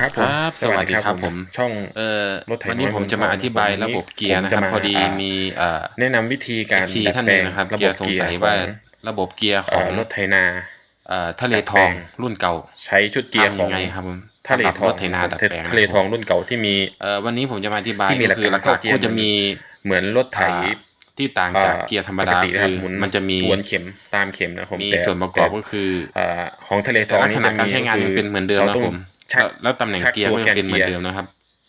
ครับผมครับ สวัสดีครับผมช่องเอ่อรถไถวันนี้น้อยผมจะมาอธิบายระบบเกียร์นะครับผมจะมาพอดีอ่ามีมีเอ่อแนะนำวิธีการซีดัดท่านแปหลนึ่งงนะครับระเกีบยบร์สงเกียสัยร์ว่าของระบบเกียร์ขเอ่องอรถไถนาเอ่อทะเลดัดทแปลองงรุ่นเก่า ใช้ชุดเกียร์ทำขยัองงไงครับผมทะเลสำหรับทองรถไถนาดัดแปลงทะเลทองรุ่นเก่าที่มีเอ่อวันนี้ผมจะมาอธิบายที่มีก็คือหลักหลัการกเข้าเกียร์ๆก็จะมีเหมือนรถไถอ่าที่ต่างจากเกียร์ธรรมดาปกตินะคืรับอหมุนมันจะมีทวนเข็มตามเข็มนะครับผมมีแต่ส่วนประกอบก็คือเอ่อของทะเลทแต่องลักษณะการใช้งานคืยังเป็นเหมือนเดิมรานะต้องผมชัก แล้วแล้วตำแหน่งชักเกียร์ตัวก็ยังเป็นเหมือนแกนเกียร์เดิมนะครับ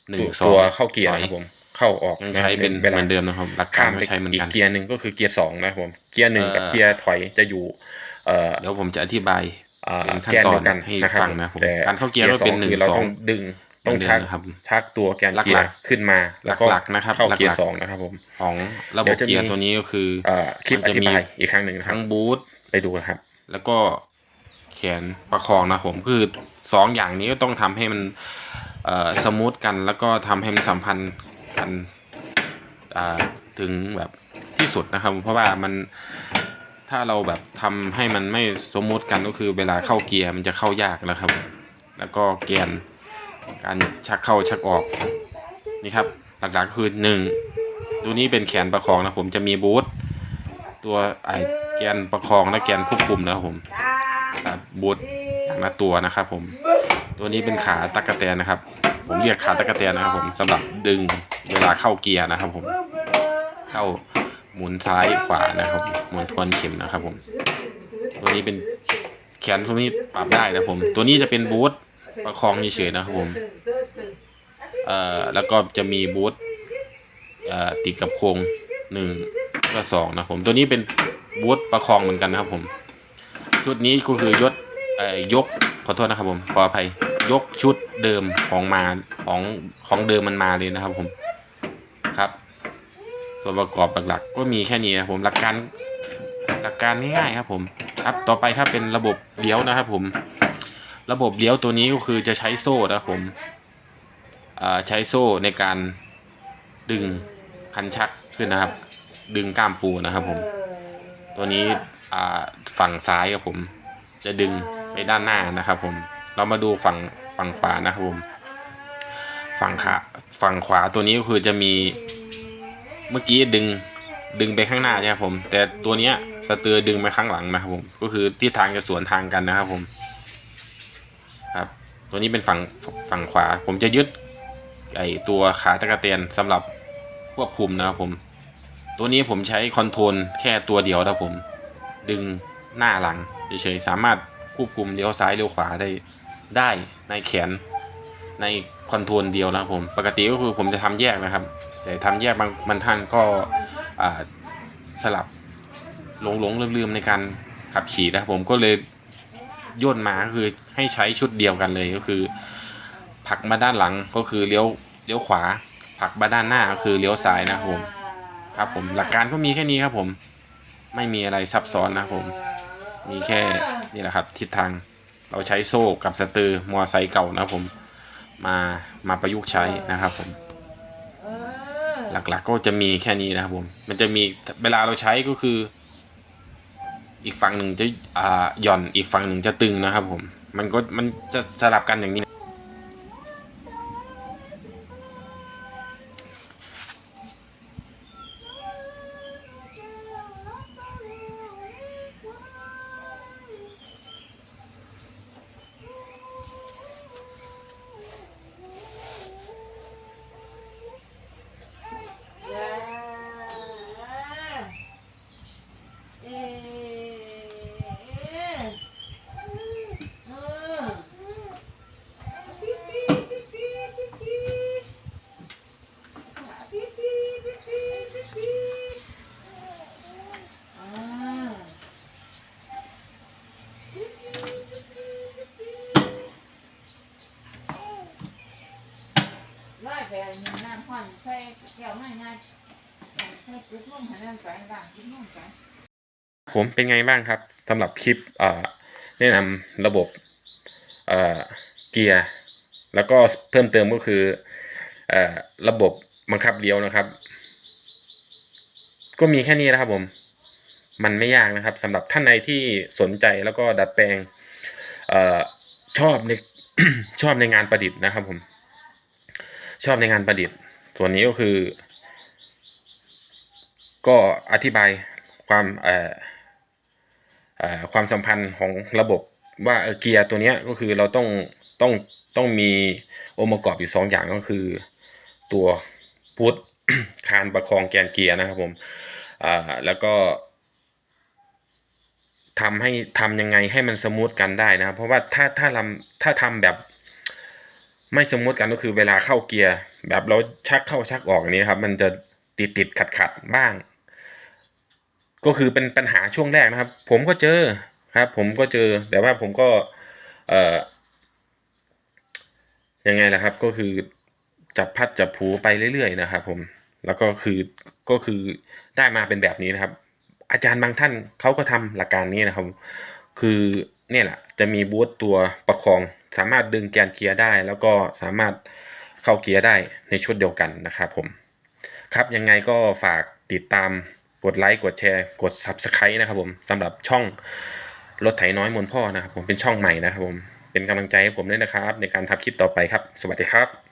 หนึ่งตัวสองตัวเข้าเกียร์ถอนะครับผมเข้าออกยังใช้เป็นวลาเหมือนเดิมนะครับหลักการข้ามก็ไปใช้เหมือนอีกักนเกียร์หนึ่งก็คือเกียร์สองนะครับผมเกียร์หนึ่งกับเอ่อเกียร์ถอยจะอยู่เอ่อเดี๋ยวผมจะอธิบายอ่าเป็นขั้นแกนตอเดีนยวกันให้นะครับฟังนะผมแต่การเข้าเกียร์ก็เป็นหนึ่งคือเราสองต้องดึงต้องชักเหมือนเดิมนะครับชักตัวแกนหลักๆเกียร์ขึ้นมาแล้วก็หลักๆนะครับเข้าเกียหลัร์กๆสองนะครับผมของระบบเกียร์ตัวนี้ก็คือเอ่อคลิปมันอจะธิมีบายอีกครั้งหนึ่งนะครับทั้งบูทไปดูนะครับ แล้วก็แขนประคองนะผมคือ สองอย่างนี้ก็ต้องทำให้มันสมูทกันแล้วก็ทำให้มันสัมพันธ์กันถึงแบบที่สุดนะครับ เพราะว่ามันถ้าเราแบบทำให้มันไม่สมูทกันก็คือเวลาเข้าเกียร์มันจะเข้ายากนะครับ แล้วก็แกนการชักเข้าชักออกนี่ครับหลักๆคือหนึ่งตัวนี้เป็นแขนประคองนะผมจะมีบูทตัวไอแกนประคองและแกนควบคุมนะครับผมบูท ละตัวนะครับผม ตัวนี้เป็นขาตะกะแตนนะครับ ผมเรียกขาตะกะแตนนะครับผมสำหรับดึงเวลาเข้าเกียร์นะครับผม เข้าหมุนซ้ายขวานะครับหมุนทวนเข็มนะครับผม ตัวนี้เป็นแขนตัวนี้ปรับได้นะผม ตัวนี้จะเป็นบูทประคองเฉยๆนะครับผมเอ่อแล้วก็จะมีบูทเอ่อติดกับโครงหนึ่งก็สองนะผมตัวนี้เป็นบูทประคองเหมือนกันนะครับผม ชุดนี้ก็คือยศ เอ่อยกขอโทษนะครับผมขออภัยยกชุดเดิมของมาของของเดิมมันมาเลยนะครับผมครับ ส่วนประกอบหลักๆ ก็มีแค่นี้นะครับผมหลักการหลักการง่ายๆครับผมครับต่อไปครับเป็นระบบเลี้ยวนะครับผม ระบบเลี้ยวตัวนี้ก็คือจะใช้โซ่นะครับผมใช้โซ่ในการดึงคันชักขึ้นนะครับ ดึงกล้ามปูนะครับผม ตัวนี้ฝั่งซ้ายครับผม จะดึง ไปด้านหน้านะครับผม เรามาดูฝั่งฝั่งขวานะครับผม ฝั่งขาฝั่งขวาตัวนี้ก็คือจะมีเมื่อกี้ดึงดึงไปข้างหน้าใช่ครับผม แต่ตัวเนี้ยสเตอร์ดึงไปข้างหลังนะครับผม ก็คือทิศทางจะสวนทางกันนะครับผม ครับ ตัวนี้เป็นฝั่งฝั่งขวา ผมจะยึดไอตัวขาตะกะเตียนสำหรับควบคุมนะครับผม ตัวนี้ผมใช้คอนโทรลแค่ตัวเดียวนะครับผม ดึงหน้าหลังเฉยๆสามารถ ควบคุมเลี้ยวซ้ายเลี้ยวขวาได้ได้ในแขนในคอนโทรลเดียวนะครับผม ปกติก็คือผมจะทำแยกนะครับ แต่ทำแยกบางบางท่านก็สลับหลงหลงลืมๆในการขับขี่นะครับผมก็เลยย่นมาก็คือให้ใช้ชุดเดียวกันเลยก็คือผักมาด้านหลังก็คือเลี้ยวเลี้ยวขวาผักมาด้านหน้าก็คือเลี้ยวซ้ายนะครับผมครับผมหลักการก็มีแค่นี้ครับผม ไม่มีอะไรซับซ้อนนะครับผม มีแค่นี่แหละครับทิศทางเราใช้โซ่กับสเตอร์มอไซค์เก่านะครับผมมามาประยุกต์ใช้นะครับผมหลักๆก็จะมีแค่นี้นะครับผมมันจะมีเวลาเราใช้ก็คือ อีกฝั่งหนึ่งจะอ่าหย่อนอีกฝั่งหนึ่งจะตึงนะครับผมมันก็มันจะสลับกันอย่างนี้ ร้อยไปน้ำห่อนใส่แก้วไม่ง่ายใส่ปุ๊บนุ่มหันนั่นไปด่างปุ๊บนุ่มไปผมเป็นไงบ้างครับสำหรับคลิปเอ่อแนะนำระบบเกียร์ แล้วก็เพิ่มเติมก็คืออระบบบังคับเลี้ยวนะครับ ก็มีแค่นี้นะครับผม มันไม่ยากนะครับสำหรับท่านใดที่สนใจแล้วก็ดัดแปลงอชอบในชอบในงานประดิษฐ์นะครับผม ชอบในงานประดิษฐ์ ส่วนนี้ก็คือ ก็อธิบายความเอ่อความสัมพันธ์ของระบบว่าเกียร์ตัวนี้ก็คือเราต้องต้องต้องมีองค์ประกอบอยู่สองอย่างก็คือ ตัวพุทธคานประคองแกนเกียร์นะครับผมอ่าแล้วก็ทำให้ทำยังไงให้มันสมูทกันได้นะครับเพราะว่าถ้าถ้าทำถ้าทำแบบ ไม่สมูทกันก็คือเวลาเข้าเกียร์ แบบเราชักเข้าชักออกอย่างนี้ครับ มันจะติดติดขัดขัดบ้าง ก็คือเป็นปัญหาช่วงแรกนะครับ ผมก็เจอครับ ผมก็เจอแต่ว่าผมก็เอ่อยังไงล่ะครับ ก็คือจับพัดจับผูไปเรื่อยๆนะครับ ผมแล้วก็คือก็คือได้มาเป็นแบบนี้นะครับ อาจารย์บางท่านเขาก็ทำหลักการนี้นะครับ คือเนี่ยแหละจะมีบูทตัวประคอง สามารถดึงแกนเกียร์ได้ แล้วก็สามารถเข้าเกียร์ได้ในชุดเดียวกันนะครับผม ครับยังไงก็ฝากติดตามกดไลค์กดแชร์กด Subscribe นะครับผมสำหรับช่องรถไถน้อยมนพ่อนะครับผมเป็นช่องใหม่นะครับผมเป็นกำลังใจให้ผมด้วยนะครับ ในการทำคลิปต่อไปครับ สวัสดีครับ